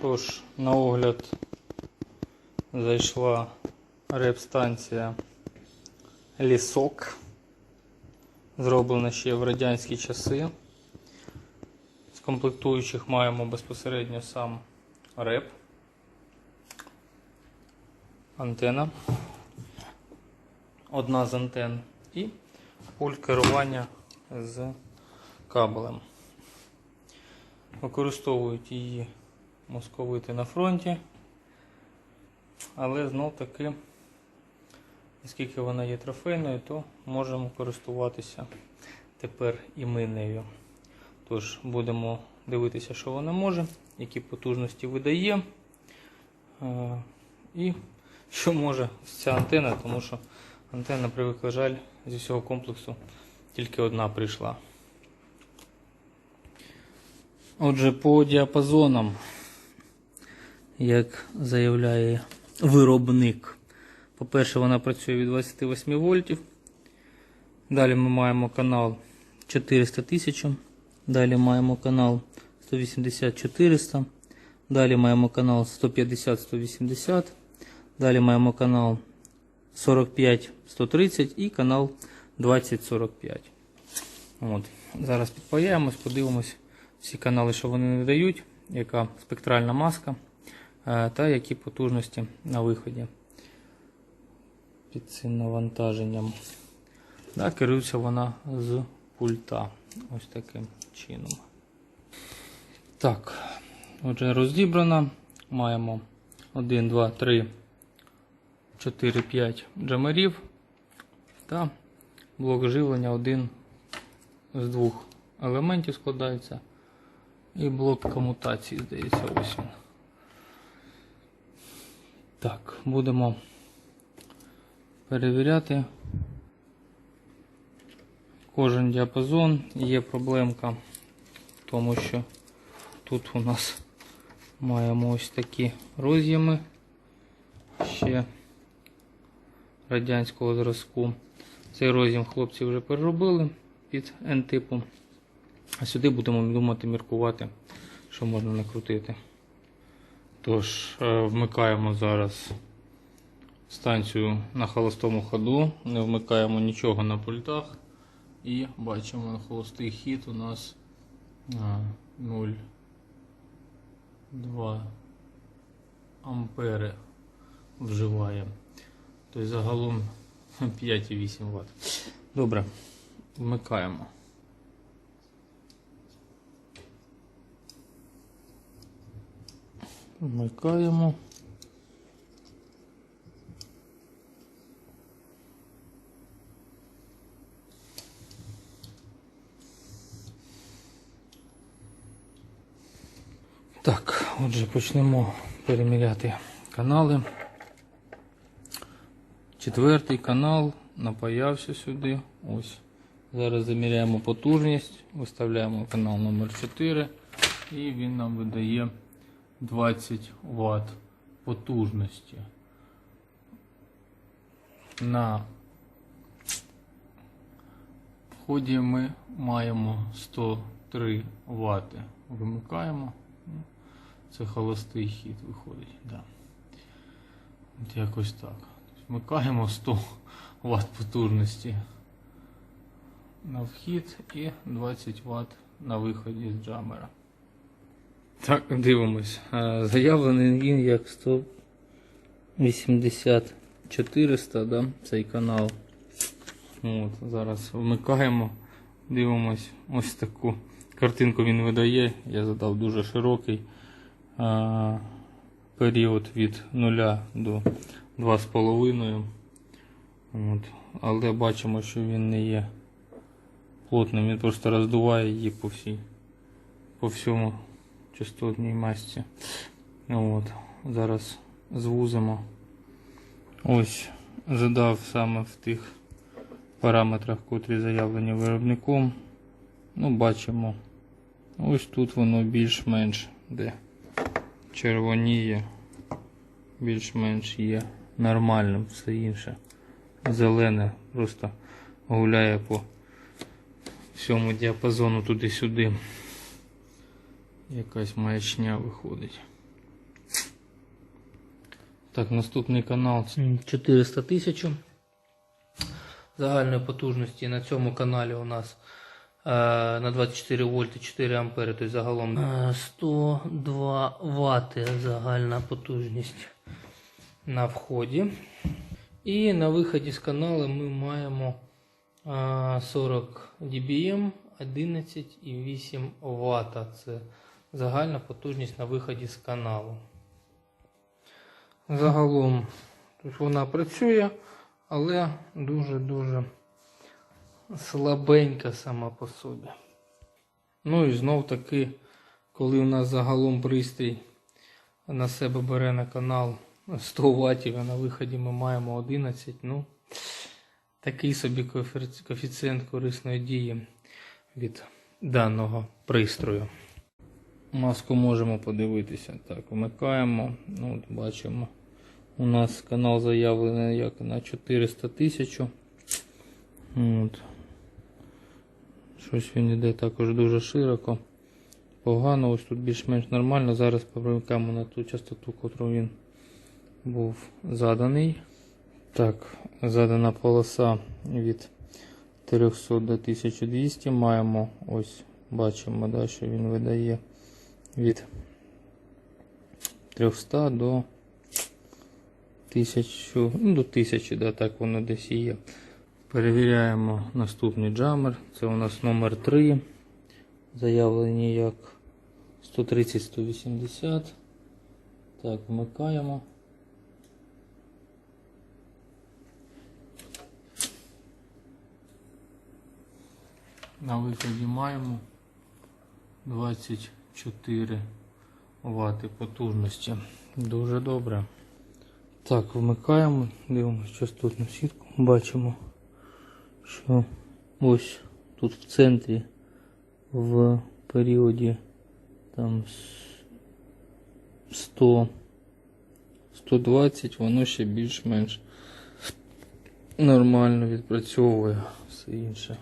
Тож, на огляд зайшла реп-станція Лісок. Зроблена ще в радянські часи. З комплектуючих маємо безпосередньо сам реп, антена, одна з антен і пульт керування з кабелем. Використовують її московити на фронті, але знов таки, оскільки вона є трофейною, то можемо користуватися тепер і ми нею. Тож будемо дивитися, що вона може, які потужності видає е, і що може ця антена, тому що антенна, привикла жаль, зі всього комплексу тільки одна прийшла. Отже, по діапазонам, як заявляє виробник, по-перше, вона працює від 28 вольтів. Далі ми маємо канал 400 тисяч. Далі маємо канал 180-400. Далі маємо канал 150-180. Далі маємо канал 45-130 і канал 2045. От. Зараз підпаяємось, подивимось всі канали, що вони не дають, яка спектральна маска та які потужності на виході під цим навантаженням. Да, керується вона з пульта. Ось таким чином. Так, отже, розібрана. Маємо 1, 2, 3, 4, 5 джамерів та блок живлення один з двох елементів складається. І блок комутації, здається, ось він. Так, будемо перевіряти кожен діапазон. Є проблемка тому, що тут у нас маємо ось такі роз'єми ще радянського зразку. Цей роз'єм хлопці вже переробили під N-типу. А сюди будемо думати, міркувати, що можна накрутити. Тож, е, вмикаємо зараз станцію на холостому ходу, не вмикаємо нічого на пультах. І бачимо на холостий хід у нас 0,2 ампери вживає. Тобто загалом 5,8 Вт. Добре, вмикаємо. Вмикаємо. Так, отже, почнемо переміряти канали. Четвертий канал напаявся сюди. Ось. Зараз заміряємо потужність, виставляємо канал номер 4 і він нам видає 20 Вт потужності. На вході ми маємо 103 Вт. Вимикаємо. Ну, Це холостий хід виходить. Да. От якось так. Вмикаємо 100 Вт потужності на вхід і 20 Вт на виході з джамера. Так, дивимось. Е, Заявлений він як 180 400, да, цей канал. От, зараз вмикаємо, дивимось, ось таку картинку він видає. Я задав дуже широкий а, період від 0 до 2,5. От. Але бачимо, що він не є плотним, він просто роздуває її по всій, по всьому частотній масці. От. Зараз звузимо. Ось задав саме в тих параметрах, котрі заявлені виробником. Ну, бачимо. Ось тут воно більш-менш де червоніє, більш-менш є нормальним, все інше. Зелене просто гуляє по всьому діапазону туди-сюди. Якась маячня виходить. Так, наступний канал 400 тисяч загальної потужності. На цьому каналі у нас е, на 24 вольти 4 ампери, тобто загалом е, 102 вати загальна потужність на вході. І на виході з каналу ми маємо е, 40 dBm 11,8 Вт. Це загальна потужність на виході з каналу. Загалом тут вона працює, але дуже-дуже слабенька сама по собі. Ну і знов таки, коли у нас загалом пристрій на себе бере на канал 100 Вт, а на виході ми маємо 11, ну такий собі коефіцієнт корисної дії від даного пристрою. Маску можемо подивитися. Так, вмикаємо. Ну, от бачимо. У нас канал заявлений як на 400 тисяч. От. Щось він йде також дуже широко. Погано, ось тут більш-менш нормально. Зараз повикаємо на ту частоту, котру він був заданий. Так, задана полоса від 300 до 1200. Маємо ось, бачимо, да, що він видає від 300 до 1000, ну, до 1000, да, так воно десь і є. Перевіряємо наступний джамер. Це у нас номер 3. Заявлені як 130-180. Так, вмикаємо. На виході маємо 24 Вт потужності. Дуже добре. Так, вмикаємо, дивимося частотну сітку. Бачимо, що ось тут в центрі в періоді там 100 120 воно ще більш-менш нормально відпрацьовує все інше.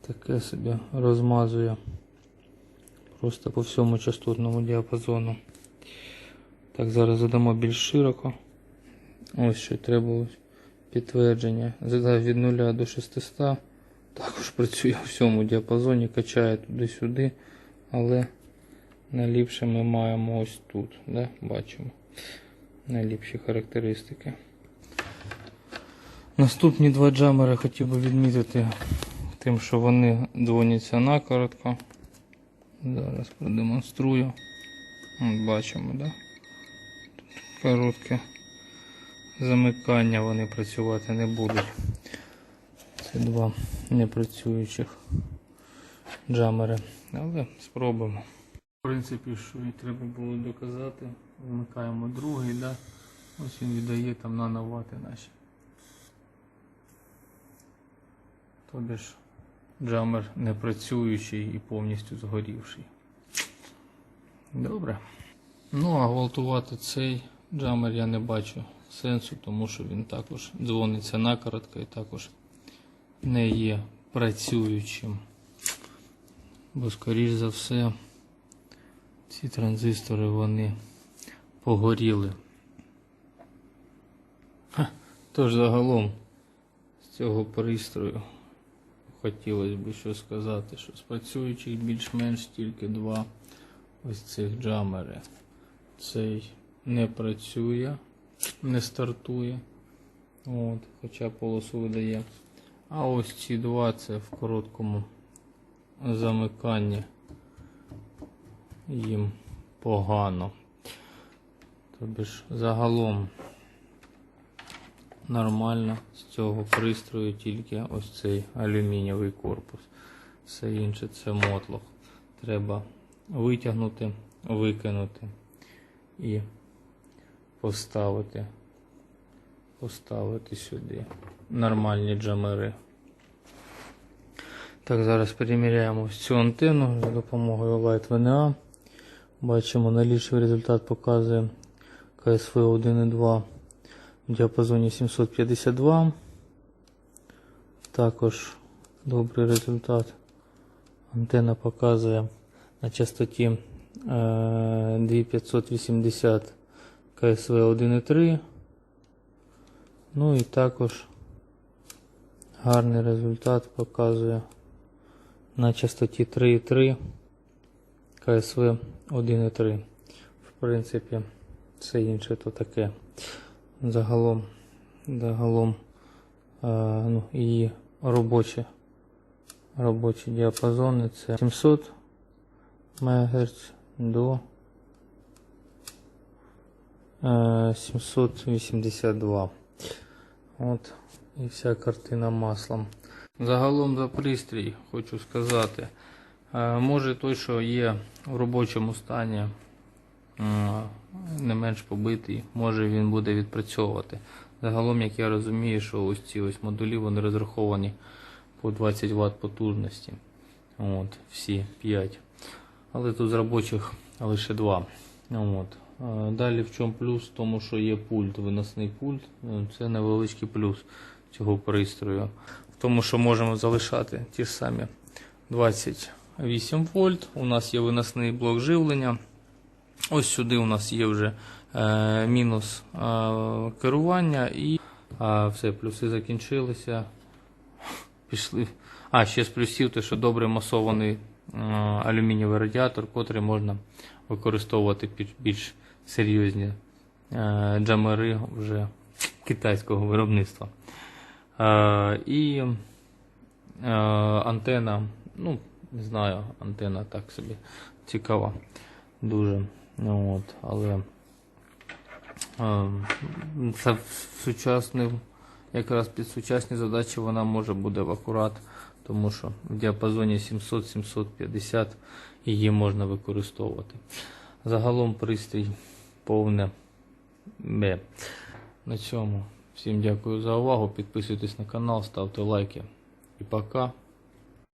Таке собі розмазує просто по всьому частотному діапазону. Так, зараз задамо більш широко. Ось що треба підтвердження. Задав від 0 до 600. Також працює у всьому діапазоні, качає туди-сюди, але найліпше ми маємо ось тут. Да? Бачимо найліпші характеристики. Наступні два джамери хотів би відмітити тим, що вони дзвоняться накоротко. Зараз продемонструю. Бачимо, да? Тут коротке замикання вони працювати не будуть. Це два непрацюючих джамери. Але спробуємо. В принципі, що і треба було доказати. Вмикаємо другий, да? ось він віддає там нановати наші. Тобі ж джамер не працюючий і повністю згорівший. Добре. Ну, а гвалтувати цей джамер я не бачу сенсу, тому що він також дзвониться накоротко і також не є працюючим. Бо, скоріш за все, ці транзистори вони погоріли. Ха, Тож загалом з цього пристрою хотілося б що сказати, що з працюючих більш-менш тільки два ось цих джамери. Цей не працює, не стартує, от, хоча полосу видає. А ось ці два це в короткому замиканні їм погано. Тобі ж загалом нормально з цього пристрою тільки ось цей алюмінієвий корпус. Все інше це мотлох. Треба витягнути, викинути і поставити, поставити сюди нормальні джамери. Так, зараз переміряємо цю антенну за допомогою Light VNA. Бачимо, найліпший результат показує КСФ 1.2 в діапазоні 752. Також добрий результат. Антенна показує на частоті е, 2580 КСВ 1.3. Ну і також гарний результат показує на частоті 3.3 КСВ 1.3. В принципі, все інше то таке. Загалом, загалом е, ну, її робочі, робочі діапазони це 700 МГц до е, 782. От і вся картина маслом. Загалом за пристрій хочу сказати. е, Може той, що є в робочому стані, е, не менш побитий, може він буде відпрацьовувати. Загалом, як я розумію, що ось ці ось модулі вони розраховані по 20 Вт потужності. От, всі 5. Але тут з робочих лише 2. От. Далі в чому плюс? Тому, що є пульт, виносний пульт. Це невеличкий плюс цього пристрою. В тому, що можемо залишати ті ж самі 28 вольт. У нас є виносний блок живлення. Ось сюди у нас є вже е, мінус е, керування і а, все, плюси закінчилися. Пішли. А, ще з плюсів, те, що добре масований е, алюмінієвий радіатор, котрий можна використовувати під більш серйозні е, джамери вже китайського виробництва. Е, і е, антена, ну, не знаю, антена так собі цікава. Дуже. Ну, от, але е, це в сучасним, якраз під сучасні задачі вона може буде в акурат, тому що в діапазоні 700-750 її можна використовувати. Загалом пристрій повне Б. На цьому всім дякую за увагу. Підписуйтесь на канал, ставте лайки. І пока.